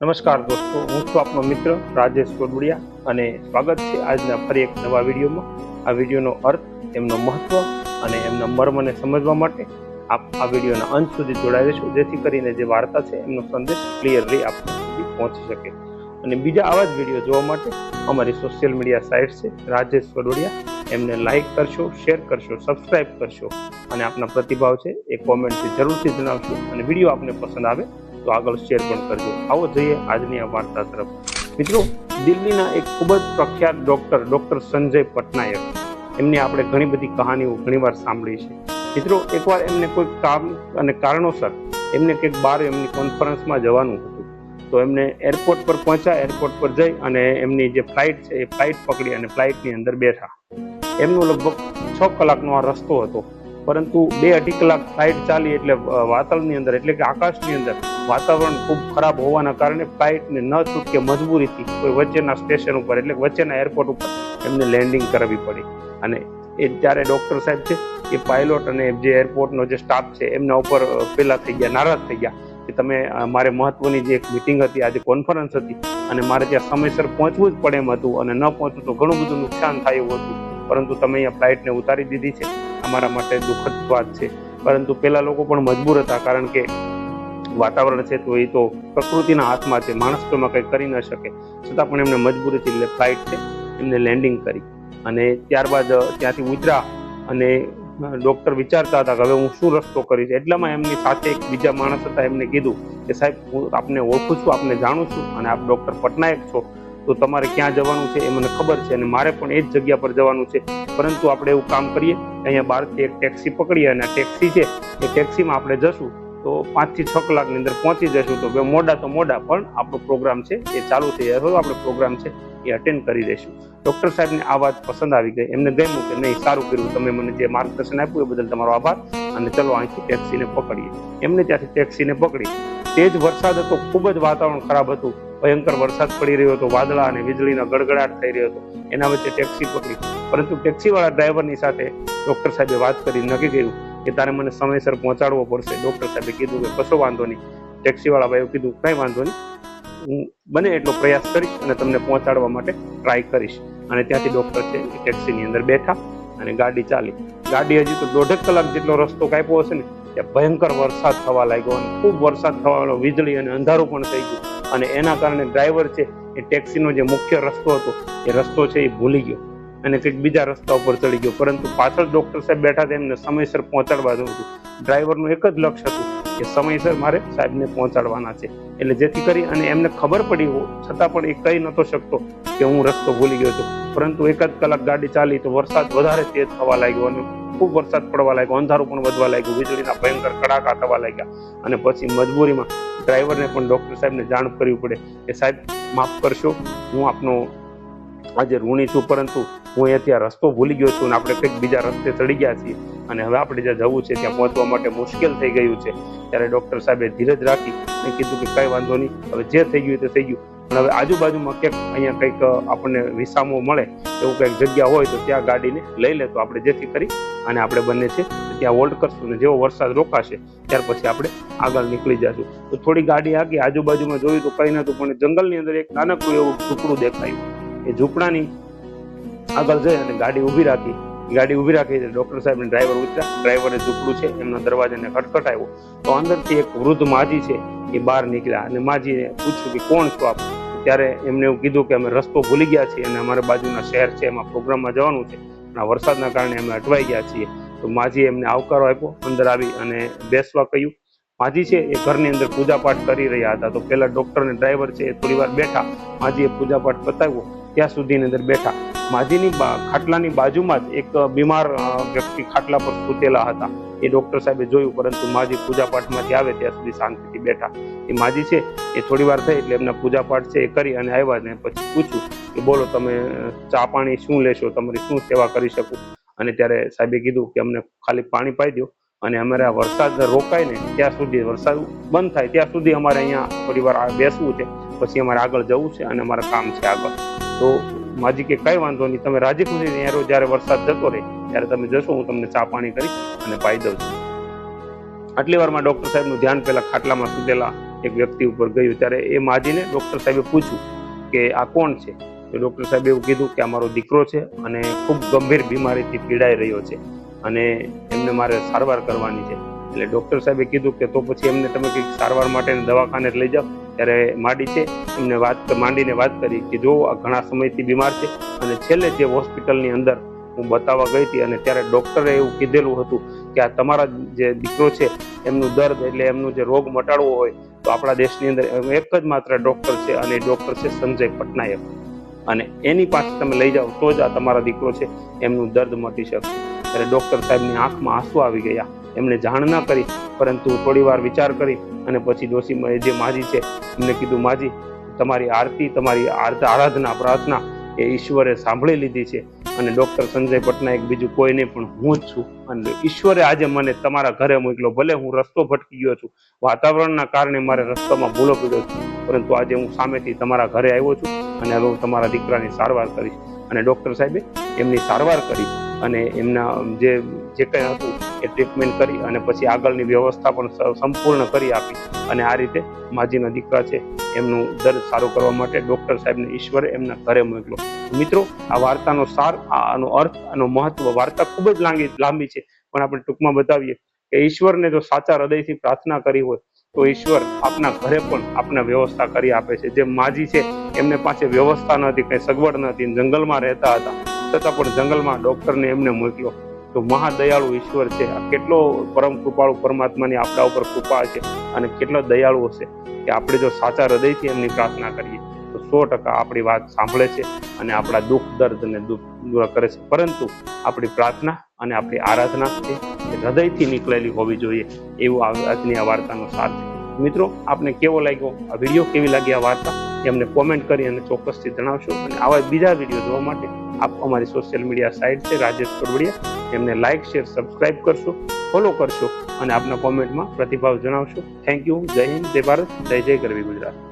નમસ્કાર દોસ્તો, હું છું આપનો મિત્ર રાજેશ કોડબડિયા અને સ્વાગત છે આજના ફરી એક નવા વિડીયોમાં. આ વિડીયોનો અર્થ, એમનો મહત્વ અને એમના મર્મને સમજવા માટે આપ આ વિડીયોના અંત સુધી જોડાઈ રહેશો, જેથી કરીને જે વાર્તા છે એમનો સંદેશ ક્લિયરલી આપ સુધી પહોંચી શકે. અને બીજા આવા જ વીડિયો જોવા માટે અમારી સોશિયલ મીડિયા સાઇટ છે રાજેશ કોડોડિયા એમને લાઈક કરશો, શેર કરશો, સબસ્ક્રાઇબ કરશો અને આપના પ્રતિભાવ છે એ કોમેન્ટથી જરૂરથી જણાવશો અને વીડિયો આપને પસંદ આવે તો આગળ શેર પણ કરજો. આવો જોઈએ આજની આ વાર્તા તરફ. મિત્રો, દિલ્હીના એક ખૂબ જ પ્રખ્યાત ડૉક્ટર ડૉક્ટર સંજય પટનાયક. એમની આપણે ઘણી બધી કહાનીઓ ઘણીવાર સાંભળી છે. મિત્રો, એકવાર એમને કોઈ કામ અને કારણોસર એમને કંઈક બહાર એમની કોન્ફરન્સમાં જવાનું હતું. તો એમને એરપોર્ટ પર પહોંચ્યા એરપોર્ટ પર જઈ અને એમની જે ફ્લાઇટ છે એ ફ્લાઇટ પકડી અને ફ્લાઇટની અંદર બેઠા. એમનો લગભગ છ કલાકનો આ રસ્તો હતો. પરંતુ બે અઢી કલાક ફ્લાઇટ ચાલી એટલે વાતાવરણની અંદર, એટલે કે આકાશની અંદર વાતાવરણ ખૂબ ખરાબ હોવાના કારણે ફ્લાઇટને ન છૂટકે મજબૂરીથી કોઈ વચ્ચેના સ્ટેશન ઉપર એટલે વચ્ચેના એરપોર્ટ ઉપર એમને લેન્ડિંગ કરવી પડી. અને એ ત્યારે ડૉક્ટર સાહેબ છે, એ પાયલોટ અને જે એરપોર્ટનો જે સ્ટાફ છે, એમના ઉપર પહેલાં થઈ ગયા, નારાજ થઈ ગયા કે તમે મારે મહત્વની જે એક મિટિંગ હતી, આજે કોન્ફરન્સ હતી અને મારે ત્યાં સમયસર પહોંચવું જ પડે એમ હતું અને ન પહોંચવું તો ઘણું બધું નુકસાન થાય હતું. પરંતુ તમે અહીંયા ફ્લાઇટને ઉતારી દીધી છે. અમારા માટે દુઃખદ વાત છે. પરંતુ પેલા લોકો પણ મજબૂર હતા, કારણ કે વાતાવરણ છે તો એ તો પ્રકૃતિના હાથમાં છે. માણસ તો એમાં કંઈ કરી ન શકે. છતાં પણ એમને મજબૂરીથી ફ્લાઇટ છે. એમને લેન્ડિંગ કરી. અને ત્યારબાદ ત્યાંથી ઉતર્યા અને ડૉક્ટર વિચારતા હતા કે હવે હું શું રસ્તો કરીશ? એટલામાં એમની સાથે એક બીજા માણસ હતા. એમને કીધું કે સાહેબ, હું આપને ઓળખું છું, આપને જાણું છું અને આપ ડૉક્ટર પટનાયક છો. તો તમારે ક્યાં જવાનું છે એ મને ખબર છે અને મારે પણ એ જ જગ્યા પર જવાનું છે. પરંતુ આપણે એવું કામ કરીએ, અહીંયા બહારથી એક ટેક્સી પકડીએ અને ટેક્સી છે એ ટેક્સીમાં આપણે જશું તો પાંચથી છ કલાકની અંદર પહોંચી જશું. તો મોડા તો મોડા, પણ આપણો પ્રોગ્રામ છે એ ચાલુ થઈ જાય આપણો પ્રોગ્રામ છે એ અટેન્ડ કરી દઈશું. ડૉક્ટર સાહેબને આ વાત પસંદ આવી ગઈ. એમને ગમ્યું કે નહીં, સારું કર્યું. તમે મને જે માર્ગદર્શન આપ્યું એ બદલ તમારો આભાર. અને ચલો અહીંથી ટેક્સીને પકડીએ. એમને ત્યાંથી ટેક્સીને પકડી. જ વરસાદ હતો, ખૂબ જ વાતાવરણ ખરાબ હતું. ભયંકર વરસાદ પડી રહ્યો હતો, વાદળા અને વીજળીનો ગડગડાટ થઈ રહ્યો હતો. એના વચ્ચે ટેક્સી પકડી. પરંતુ ટેક્સીવાળા ડ્રાઈવરની સાથે ડૉક્ટર સાહેબે વાત કરી, નક્કી કર્યું કે તારે મને સમયસર પહોંચાડવો પડશે. ડૉક્ટર સાહેબે કીધું કે કશો વાંધો નહીં. ટેક્સીવાળા ભાઈએ કીધું, કંઈ વાંધો નહીં. હું બને એટલો પ્રયાસ કરીશ અને તમને પહોંચાડવા માટે ટ્રાય કરીશ. અને ત્યાંથી ડૉક્ટર છે એ ટેક્સીની અંદર બેઠા અને ગાડી ચાલી. ગાડી હજી તો દોઢેક કલાક જેટલો રસ્તો કાપ્યો હશે ને ત્યાં ભયંકર વરસાદ થવા લાગ્યો અને ખૂબ વરસાદ થવાનો વીજળી અને અંધારું પણ થઈ ગયું. અને એના કારણે ડ્રાઈવર છે એ ટેક્સીનો જે મુખ્ય રસ્તો હતો, એ રસ્તો છે એ ભૂલી ગયો. અને કંઈક બીજા રસ્તા ઉપર ચડી ગયો. પરંતુ પાછળ ડૉક્ટર સાહેબ બેઠા તેમને સમયસર પહોંચાડવા દઉં હતું. ડ્રાઈવરનું એક જ લક્ષ્ય હતું કે સમયસર મારે સાહેબને પહોંચાડવાના છે. એટલે જેથી કરી અને એમને ખબર પડી હો, છતાં પણ એ કહી નહોતો શકતો કે હું રસ્તો ભૂલી ગયો હતો પરંતુ એક જ કલાક ગાડી ચાલી તો વરસાદ વધારે તેજ થવા લાગ્યો અને ખૂબ વરસાદ પડવા લાગ્યો, અંધારું પણ વધવા લાગ્યું, વીજળીના ભયંકર કડાકા થવા લાગ્યા અને પછી મજબૂરીમાં ડ્રાઈવરને પણ ડૉક્ટર સાહેબને જાણ કરવી પડે. કે સાહેબ, માફ કરશો, હું આપનો આજે ઋણી છું, પરંતુ હું અહીંયાથી આ રસ્તો ભૂલી ગયો છું અને આપણે કંઈક બીજા રસ્તે ચડી ગયા છીએ. અને હવે આપણે જ્યાં જવું છે, ત્યાં પહોંચવા માટે મુશ્કેલ થઈ ગયું છે. ત્યારે ડૉક્ટર સાહેબે ધીરજ રાખી અને કીધું કે કંઈ વાંધો નહીં, હવે જે થઈ ગયું તે થઈ ગયું. પણ હવે આજુબાજુમાં ક્યાંક અહીંયા કંઈક આપણને વિસામો મળે, એવું કંઈક જગ્યા હોય તો ત્યાં ગાડીને લઈ લે, તો આપણે જેથી કરી અને આપણે બંને છે ત્યાં હોલ્ડ કરશું ને જેવો વરસાદ રોકાશે, ત્યાર પછી આપણે આગળ નીકળી જશું. તો થોડી ગાડી આગી આજુબાજુમાં જોયું તો કંઈ નહોતું, પણ જંગલની અંદર એક નાનકડું એવું ઝૂંપડું દેખાયું. એ ઝૂંપડાની આગળ જઈ અને ગાડી ઊભી રાખી. ગાડી ઊભી રાખી ડોક્ટર સાહેબને ડ્રાઈવર ઉતર્યા ડ્રાઈવરે ઝૂંપડું છે? એમના દરવાજાને ખટખટાવ્યો તો અંદરથી એક વૃદ્ધ માજી છે, એ બહાર નીકળ્યા અને માજીને પૂછ્યું કે, કોણ છો આપ? ત્યારે એમને એવું કીધું કે, અમે રસ્તો ભૂલી ગયા છીએ અને અમારા બાજુના શહેર છે, એમાં પ્રોગ્રામમાં જવાનું છે. આ વરસાદના કારણે અમે અટવાઈ ગયા છીએ. તો માજીએ એમને આવકારો આપ્યો, અંદર આવી અને બેસવા કહ્યું. માજી છે એ ઘરની અંદર પૂજાપાઠ કરી રહ્યા હતા. તો પેલા ડોક્ટર અને ડ્રાઈવર છે એ થોડી વાર બેઠા. માજીએ પૂજાપાઠ પતાવ્યો ત્યાં સુધીની અંદર બેઠા. માજીની ખાટલાની બાજુમાં જ એક બીમાર વ્યક્તિ ખાટલા પર સૂતેલા હતા. એ ડૉક્ટર સાહેબે જોયું, પરંતુ માજી પૂજાપાઠમાંથી આવે ત્યાં સુધી શાંતિથી બેઠા. એ માજી છે, એ થોડી વાર થઈ એટલે એમના પૂજાપાઠ છે એ કરી અને આવ્યા ને પછી પૂછ્યું કે બોલો તમે ચા પાણી શું લેશો? તમારી શું સેવા કરી શકું? અને ત્યારે સાહેબે કીધું કે અમને ખાલી પાણી પાઈ દો અને અમારે આ વરસાદ રોકાય ને ત્યાં સુધી વરસાદ બંધ થાય. ત્યાં સુધી અમારે અહીંયા થોડી વાર બેસવું છે, પછી અમારે આગળ જવું છે અને અમારે કામ છે આગળ. તો માજી કે કઈ વાંધો નહીં, તમે રાજી ખુશી અહીંયા જ્યારે વરસાદ જતો રહે, ત્યારે તમે જશો, હું તમને ચા પાણી કરી અને પાઈ દઉં છું. આટલી વારમાં ડૉક્ટર સાહેબનું ધ્યાન પેલા ખાટલામાં સુતેલા એક વ્યક્તિ ઉપર ગયું ત્યારે એ માજીને ડૉક્ટર સાહેબે પૂછ્યું કે આ કોણ છે? તો સાહેબે એવું કીધું કે આ મારો દીકરો છે અને ખૂબ ગંભીર બીમારીથી પીડાઈ રહ્યો છે અને એમને મારે સારવાર કરવાની છે. એટલે ડૉક્ટર સાહેબે કીધું કે તો પછી એમને તમે કંઈક સારવાર માટે દવાખાને લઈ જાઓ. ત્યારે માંડી છે, એમને વાત માંડીને વાત કરી કે જો આ ઘણા સમયથી બીમાર છે અને છેલ્લે જે હોસ્પિટલની અંદર હું બતાવવા ગઈ હતી અને ત્યારે ડૉક્ટરે એવું કીધેલું હતું કે આ તમારા જે દીકરો છે, એમનું દર્દ એટલે એમનું જે રોગ મટાડવો હોય, તો આપણા દેશની અંદર એક જ માત્ર ડૉક્ટર છે અને ડૉક્ટર છે સંજય પટનાયક. અને એની પાસે તમે લઈ જાઓ તો જ આ તમારા દીકરો છે, એમનું દર્દ મટી શકશે. ત્યારે ડૉક્ટર સાહેબની આંખમાં આંસુ આવી ગયા. એમણે જાણ ન કરી, પરંતુ થોડી વાર વિચાર કરી અને પછી ડોશીમાં જે માજી છે, એમને કીધું, માજી, તમારી આરતી, તમારી આર- આરાધના, પ્રાર્થના એ ઈશ્વરે સાંભળી લીધી છે. અને ડૉક્ટર સંજય પટનાયક બીજું કોઈ નહીં, પણ હું જ છું. અને ઈશ્વરે આજે મને તમારા ઘરે મોકલ્યો. ભલે હું રસ્તો ભટકી ગયો છું, વાતાવરણના કારણે મારે રસ્તામાં ભૂલો પડ્યો છું. પરંતુ આજે હું સામેથી તમારા ઘરે આવ્યો છું અને હું તમારા દીકરાની સારવાર કરીશ. અને ડૉક્ટર સાહેબે એમની સારવાર કરી અને એમના જે જે કંઈ હતું એ ટ્રીટમેન્ટ કરી અને પછી આગળની વ્યવસ્થા પણ સંપૂર્ણ કરી આપી અને આ રીતે માજીના દીકરા છે એમનું દર્દ સારું કરવા માટે ડૉક્ટર સાહેબને ઈશ્વરે એમના ઘરે મોકલો. મિત્રો, આ વાર્તાનો સાર આનો અર્થ, આનો મહત્વ વાર્તા ખૂબ જ લાંબી લાંબી છે. પણ આપણે ટૂંકમાં બતાવીએ કે ઈશ્વરને જો સાચા હૃદયથી પ્રાર્થના કરી હોય તો ઈશ્વર આપના ઘરે પણ આપને વ્યવસ્થા કરી આપે છે. જે માજી છે, એમને પાસે વ્યવસ્થા નથી કંઈ સગવડ નથી જંગલમાં રહેતા હતા. છતાં પણ જંગલમાં ડૉક્ટરને એમને મોકલ્યો. તો મહાદયાળુ ઈશ્વર છે. આ કેટલો પરમ કૃપાળુ પરમાત્માની આપણા ઉપર કૃપા છે અને કેટલો દયાળુ હશે કે આપણે જો સાચા હૃદયથી એમની પ્રાર્થના કરીએ. તો સો ટકા આપણી વાત સાંભળે છે અને આપણા દુઃખ દર્દને દૂર કરે છે. પરંતુ આપણી પ્રાર્થના અને આપણી આરાધના છે. હૃદયથી નીકળેલી હોવી જોઈએ એવું આજની આ વાર્તાનો સાર છે. મિત્રો, આપને કેવો લાગ્યો? આ વીડિયો કેવી લાગી આ વાર્તા? એ અમને કોમેન્ટ કરી અને ચોક્કસથી જણાવશો. અને આવા બીજા વીડિયો જોવા માટે આપ અમારી સોશિયલ મીડિયા સાઇટ છે રાજેશ કરવડિયા એમને લાઇક શેર સબસ્ક્રાઇબ કરશો ફોલો કરશો અને આપના કોમેન્ટમાં પ્રતિભાવ જણાવશો. થેન્ક યુ જય હિન્દ, જય ભારત, જય જય ગરવી ગુજરાત.